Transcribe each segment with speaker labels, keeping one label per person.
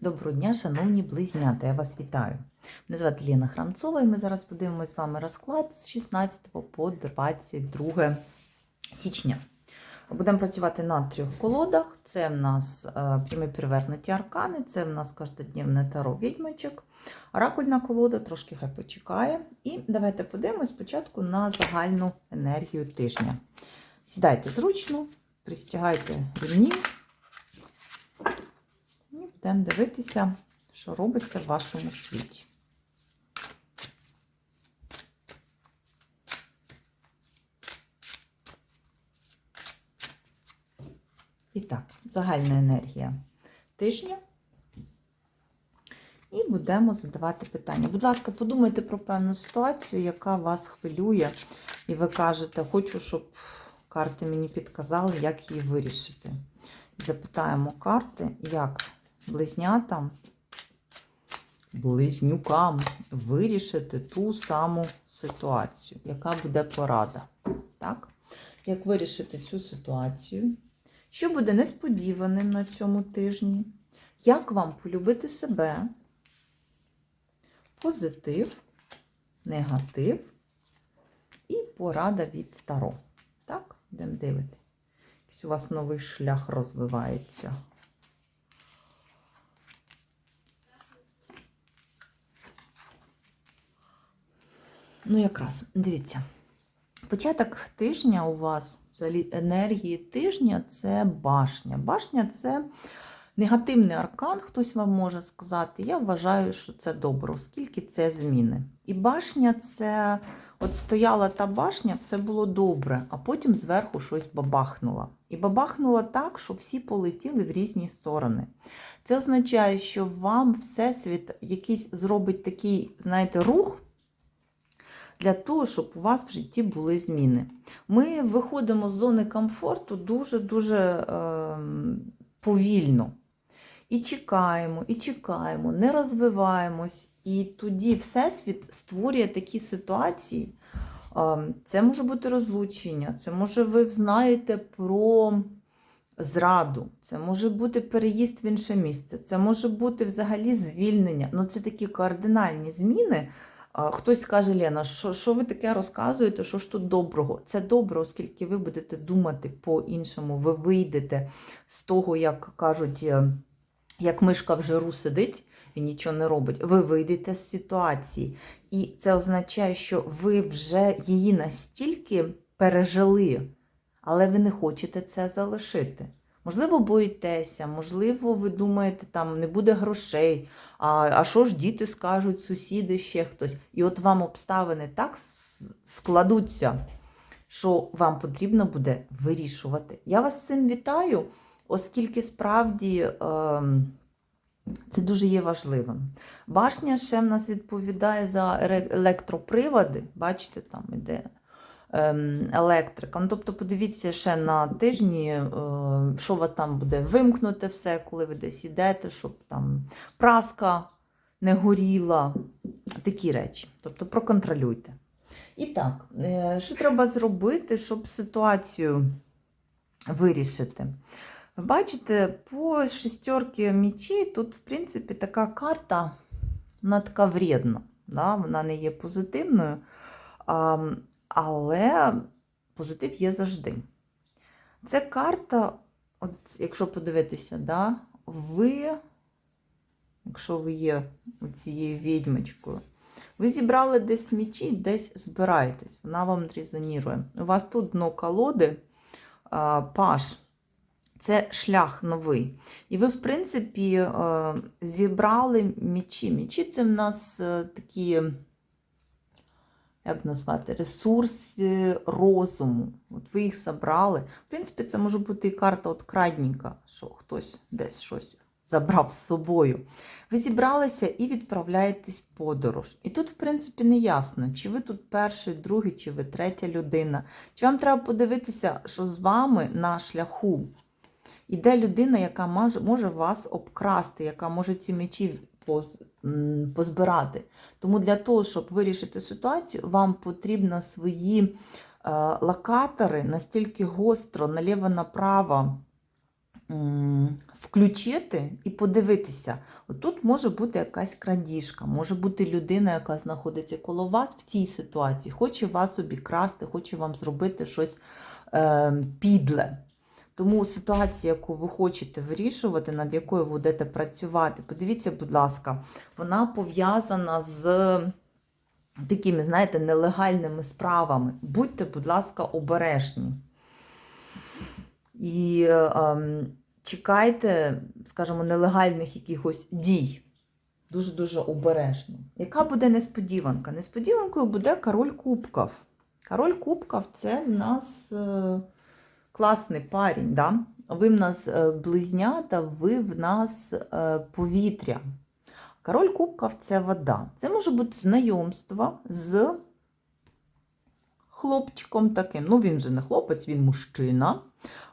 Speaker 1: Доброго дня, шановні близнята, я вас вітаю. Мене звати Ліна Храмцова, і ми зараз подивимося з вами розклад з 16 по 22 січня. Будемо працювати на трьох колодах. Це в нас е, прямі перевернуті аркани, це в нас кожнодневне таро відьмачок. Оракульна колода трошки хай почекає. І давайте подивимось спочатку на загальну енергію тижня. Сідайте зручно, пристягайте рівні. І будемо дивитися, що робиться в вашому світі. І так, загальна енергія тижня. І будемо задавати питання. Будь ласка, подумайте про певну ситуацію, яка вас хвилює, і ви кажете, хочу, щоб карти мені підказали, як її вирішити. Запитаємо карти, як близнятам, близнюкам вирішити ту саму ситуацію, яка буде порада. Так? Як вирішити цю ситуацію? Що буде несподіваним на цьому тижні? Як вам полюбити себе? Позитив, негатив і порада від Таро. Так, будемо дивитись. Якийсь у вас новий шлях розвивається. Ну, якраз, дивіться. Початок тижня у вас, взагалі, енергії тижня це башня. Башня це негативний аркан, хтось вам може сказати. Я вважаю, що це добре, оскільки це зміни. І башня це, от стояла та башня, все було добре, а потім зверху щось бабахнуло. І бабахнуло так, що всі полетіли в різні сторони. Це означає, що вам Всесвіт якийсь зробить такий, знаєте, рух для того, щоб у вас в житті були зміни. Ми виходимо з зони комфорту дуже-дуже е, повільно. І чекаємо, і чекаємо, не розвиваємось. І тоді Всесвіт створює такі ситуації. Е, це може бути розлучення, це може ви знаєте про зраду, це може бути переїзд в інше місце, це може бути взагалі звільнення. Ну, це такі кардинальні зміни. Хтось скаже, Лена, що що ви таке розказуєте, що ж тут доброго? Це добре, оскільки ви будете думати по-іншому, ви вийдете з того, як кажуть, е, як мишка в жиру сидить і нічого не робить. Ви вийдете з ситуації. І це означає, що ви вже її настільки пережили, але ви не хочете це залишити. Можливо, боїтеся, можливо, ви думаєте, там не буде грошей, а а що ж діти скажуть, сусіди, ще хтось. І от вам обставини так складуться, що вам потрібно буде вирішувати. Я вас з цим вітаю, оскільки справді е, це дуже є важливим. Башня ще в нас відповідає за електроприводи. Бачите, там іде електрика. Ну, Тобто, подивіться ще на тижні, е, що у вас там буде вимкнути все, коли ви десь йдете, щоб там праска не горіла. Такі речі. Тобто проконтролюйте. І так, е, що треба зробити, щоб ситуацію вирішити? Ви бачите, по шестерки мічі тут, в принципі, така карта, вона така вредна, да? вона не є позитивною. Але позитив є завжди. Це карта, от якщо подивитися, да, ви, якщо ви є цією відьмочкою, ви зібрали десь мічі, десь збираєтесь, вона вам резонірує. У вас тут дно колоди, паш. Це шлях новий. І ви, в принципі, зібрали мічі. Мічі це в нас е, такі як назвати, ресурси розуму. От ви їх забрали. В принципі, це може бути і карта от крадніка, що хтось десь щось забрав з собою. Ви зібралися і відправляєтесь в подорож. І тут, в принципі, не ясно, чи ви тут перший, другий, чи ви третя людина. Чи вам треба подивитися, що з вами на шляху іде людина, яка може вас обкрасти, яка може ці мечі позбирати. Тому для того, щоб вирішити ситуацію, вам потрібно свої е, локатори настільки гостро, наліво-направо включити і подивитися. Тут може бути якась крадіжка, може бути людина, яка знаходиться коло вас в цій ситуації, хоче вас обікрасти, хоче вам зробити щось е, підле. Тому ситуація, яку ви хочете вирішувати, над якою ви будете працювати, подивіться, будь ласка, вона пов'язана з такими, знаєте, нелегальними справами. Будьте, будь ласка, обережні. І е, чекайте, скажімо, нелегальних якихось дій. Дуже-дуже обережно. Яка буде несподіванка? Несподіванкою буде король кубків. Король кубків це в нас е, класний парень. Да? Ви в нас е, близнята, ви в нас е, повітря. Король кубків це вода. Це може бути знайомство з хлопчиком таким. Ну, він же не хлопець, він мужчина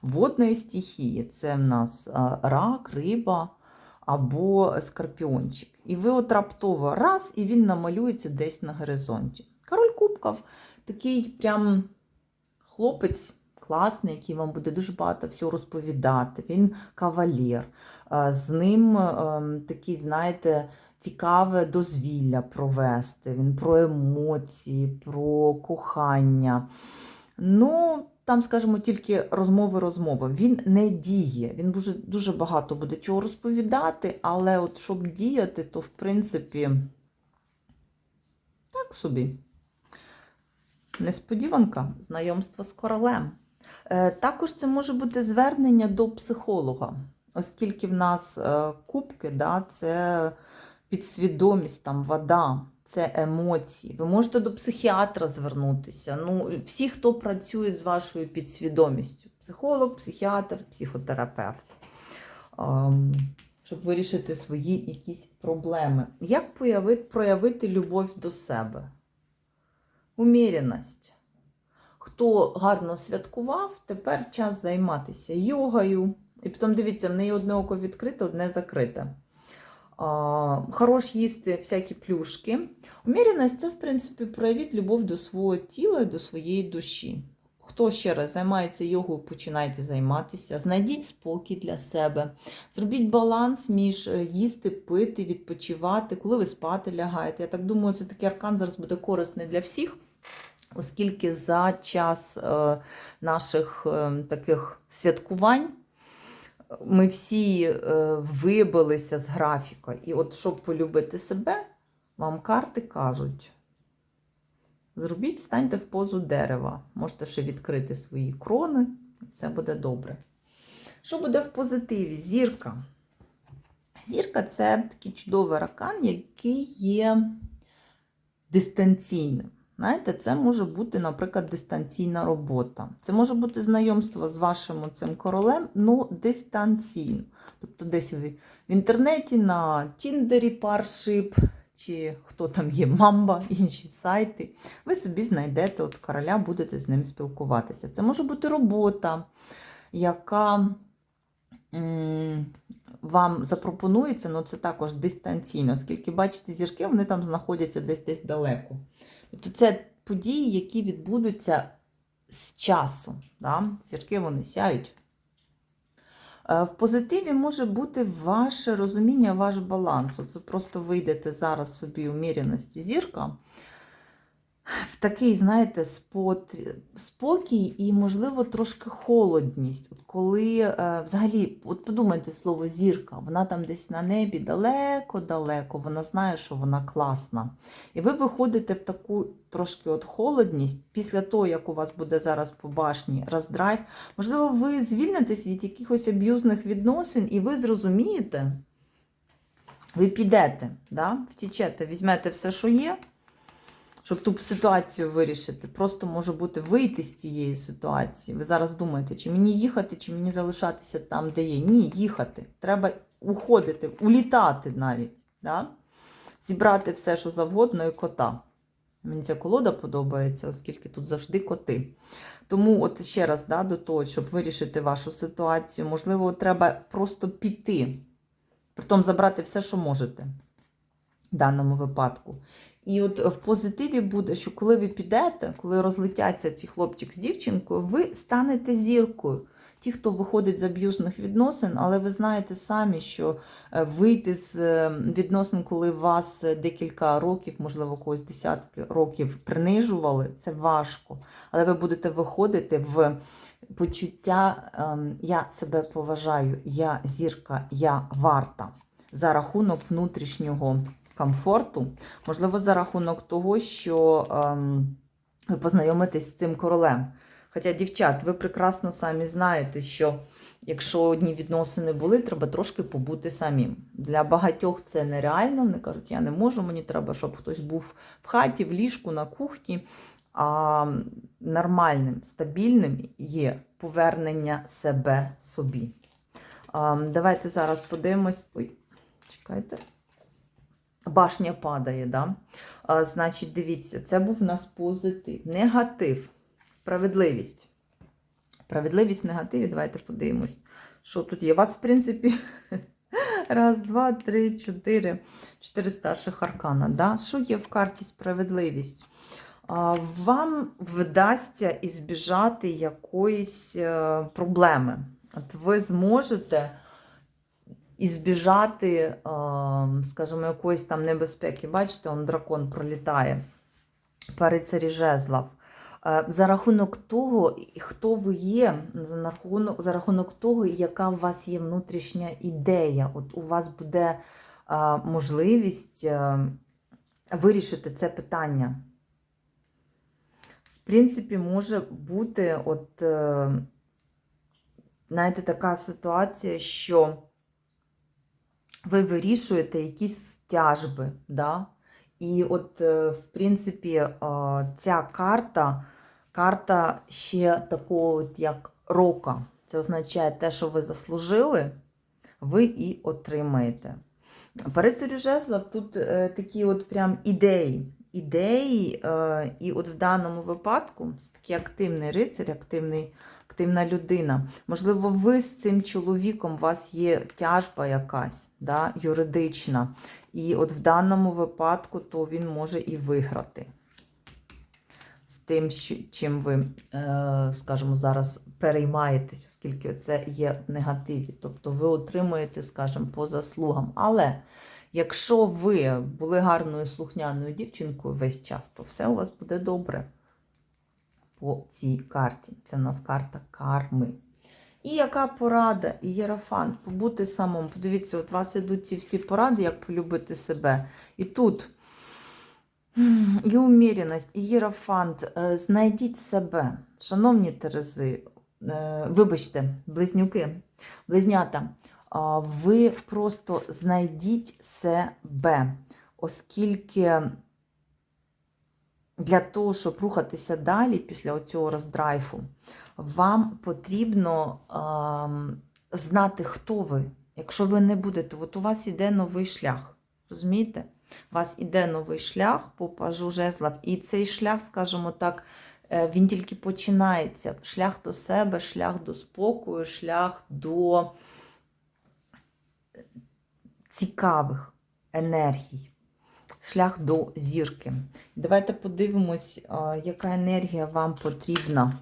Speaker 1: водної стихії. Це в нас рак, риба або скорпіончик. І ви от раптово раз, і він намалюється десь на горизонті. Король кубків такий прям хлопець. Класний, який вам буде дуже багато всього розповідати. Він кавалер. Е, З ним ем, такий, знаєте, цікаве дозвілля провести. Він про емоції, про кохання. Ну, там, скажімо, тільки розмови, розмови. Він не діє. Він дуже, дуже багато буде чого розповідати, але от щоб діяти, то в принципі так собі. Несподіванка, знайомство з королем. Е, Також це може бути звернення до психолога, оскільки в нас е, кубки, да, це підсвідомість, там вода, це емоції. Ви можете до психіатра звернутися. Ну, всі, хто працює з вашою підсвідомістю: психолог, психіатр, психотерапевт. Ем, Щоб вирішити свої якісь проблеми. Як проявити любов до себе? Уміряність. Хто гарно святкував, тепер час займатися йогою. І потім дивіться, в неї одне око відкрите, одне закрите. А, хорош їсти всякі плюшки. Уміряність це, в принципі, проявіть любов до свого тіла і до своєї душі. Хто ще раз займається йогою, починайте займатися. Знайдіть спокій для себе. Зробіть баланс між е, їсти, пити, відпочивати, коли ви спати лягаєте. Я так думаю, це такий аркан зараз буде корисний для всіх, оскільки за час е, наших е, таких святкувань ми всі е, вибилися з графіка. І от щоб полюбити себе, вам карти кажуть. Зробіть, станьте в позу дерева. Можете ще відкрити свої крони, і все буде добре. Що буде в позитиві? Зірка. Зірка це такий чудовий аркан, який є дистанційним. Знаєте, це може бути, наприклад, дистанційна робота. Це може бути знайомство з вашим цим королем, ну дистанційно. Тобто десь в інтернеті, на Тіндері, Паршип, чи хто там є, Мамба, інші сайти. Ви собі знайдете от короля, будете з ним спілкуватися. Це може бути робота, яка вам запропонується, але це також дистанційно, оскільки, бачите, зірки вони там знаходяться десь десь далеко. Тобто це події, які відбудуться з часу. Да? Зірки вони сяють. Е, В позитиві може бути ваше розуміння, ваш баланс. От ви просто вийдете зараз собі у міряності зірка. В такий, знаєте, спот... спокій і, можливо, трошки холодність. От коли е, взагалі, от подумайте слово зірка, вона там десь на небі далеко-далеко, вона знає, що вона класна. І ви виходите в таку трошки от холодність після того, як у вас буде зараз по башні роздрайв. Можливо, ви звільнитесь від якихось аб'юзних відносин, і ви зрозумієте, ви підете, да? втічете, візьмете все, що є щоб ту ситуацію вирішити. Просто може бути вийти з цієї ситуації. Ви зараз думаєте, чи мені їхати, чи мені залишатися там, де є. Ні, їхати. Треба уходити, улітати навіть. Да? Зібрати все, що завгодно, і кота. Мені ця колода подобається, оскільки тут завжди коти. Тому, от ще раз, да, до того, щоб вирішити вашу ситуацію, можливо, треба просто піти. Притом забрати все, що можете в даному випадку. І от в позитиві буде, що коли ви підете, коли розлетяться ці хлопчик з дівчинкою, ви станете зіркою. ті, хто виходить з аб'юзних відносин, але ви знаєте самі, що е, вийти з е, відносин, коли вас е, декілька років, можливо, когось десятки років принижували, це важко. Але ви будете виходити в почуття ем, я себе поважаю, я зірка, я варта за рахунок внутрішнього комфорту, можливо, за рахунок того, що ем, ви познайомитесь з цим королем. Хоча, дівчат, ви прекрасно самі знаєте, що якщо одні відносини були, треба трошки побути самим. Для багатьох це нереально. Вони кажуть, я не можу, мені треба, щоб хтось був в хаті, в ліжку, на кухні. А нормальним, стабільним є повернення себе собі. Давайте зараз подивимось. Ой, чекайте. Башня падає, да? А, значить, дивіться, це був у нас позитив. Негатив, справедливість. Справедливість в негативі. Давайте подивимось, що тут є. У вас, в принципі, раз, два, три, чотири, чотири старших аркана. Да? Що є в карті справедливість? Вам вдасться ізбіжати якоїсь е, проблеми. От ви зможете ізбіжати, е, скажімо, якоїсь там небезпеки. Бачите, он дракон пролітає. Парицарі жезлов. Е, За рахунок того, хто ви є, за рахунок, за рахунок того, яка у вас є внутрішня ідея. От у вас буде е, можливість вирішити це питання. В принципі, може бути, от, знаєте, така ситуація, що ви вирішуєте якісь тяжби, да? І от, е, в принципі, е, ця карта, карта ще такого, от як рока. Це означає те, що ви заслужили, ви і отримаєте. Перед жезлов тут е, такі от прям ідеї. Ідеї, і от в даному випадку це такий активний рицар, активний, активна людина. Можливо, ви з цим чоловіком, у вас є тяжба якась, да, юридична. І от в даному випадку то він може і виграти з тим, чим ви, е, скажімо, зараз переймаєтесь, оскільки це є в негативі. Тобто ви отримуєте, скажімо, по заслугам. Але якщо ви були гарною слухняною дівчинкою весь час, то все у вас буде добре по цій карті. Це в нас карта карми. І яка порада, і побути самому. Подивіться, от у вас ідуть ці всі поради, як полюбити себе. І тут і уміряність, і єрофант. Е, Знайдіть себе, шановні Терези, е, вибачте, близнюки, близнята, ви просто знайдіть себе, оскільки для того, щоб рухатися далі після цього роздрайфу, вам потрібно ем, знати, хто ви. Якщо ви не будете, от у вас іде новий шлях. Розумієте? У вас іде новий шлях по пажу і цей шлях, скажімо так, е, він тільки починається. Шлях до себе, шлях до спокою, шлях до цікавих енергій, шлях до зірки. Давайте подивимось, яка енергія вам потрібна.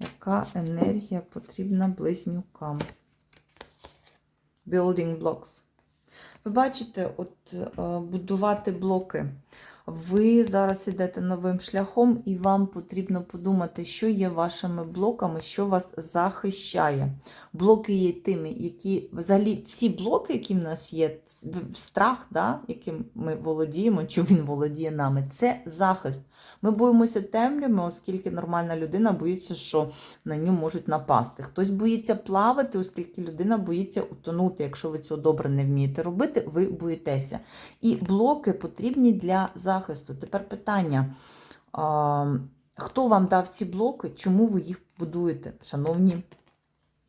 Speaker 1: Яка енергія потрібна близнюкам? Building blocks. Ви бачите, от е, будувати блоки. Ви зараз йдете новим шляхом, і вам потрібно подумати, що є вашими блоками, що вас захищає. Блоки є тими, які взагалі всі блоки, які в нас є, страх, да, яким ми володіємо, чи він володіє нами, це захист. Ми боїмося темрями, оскільки нормальна людина боїться, що на нього можуть напасти. Хтось боїться плавати, оскільки людина боїться утонути. Якщо ви цього добре не вмієте робити, ви боїтеся. І блоки потрібні для захисту. Тепер питання: хто вам дав ці блоки? Чому ви їх будуєте, шановні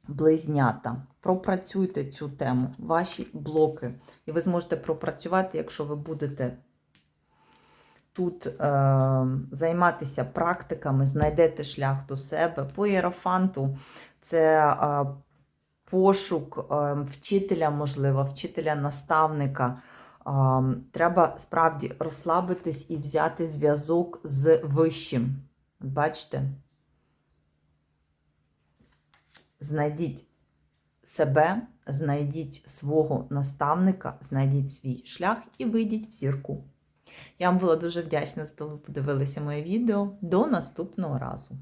Speaker 1: близнята? Пропрацюйте цю тему, ваші блоки. І ви зможете пропрацювати, якщо ви будете тут е, займатися практиками, знайдете шлях до себе. По єрофанту це е, пошук е, вчителя, можливо, вчителя, наставника. Е, Треба справді розслабитись і взяти зв'язок з вищим. Бачите? Знайдіть себе, знайдіть свого наставника, знайдіть свій шлях і вийдіть в зірку. Я вам була дуже вдячна, що ви подивилися моє відео. До наступного разу!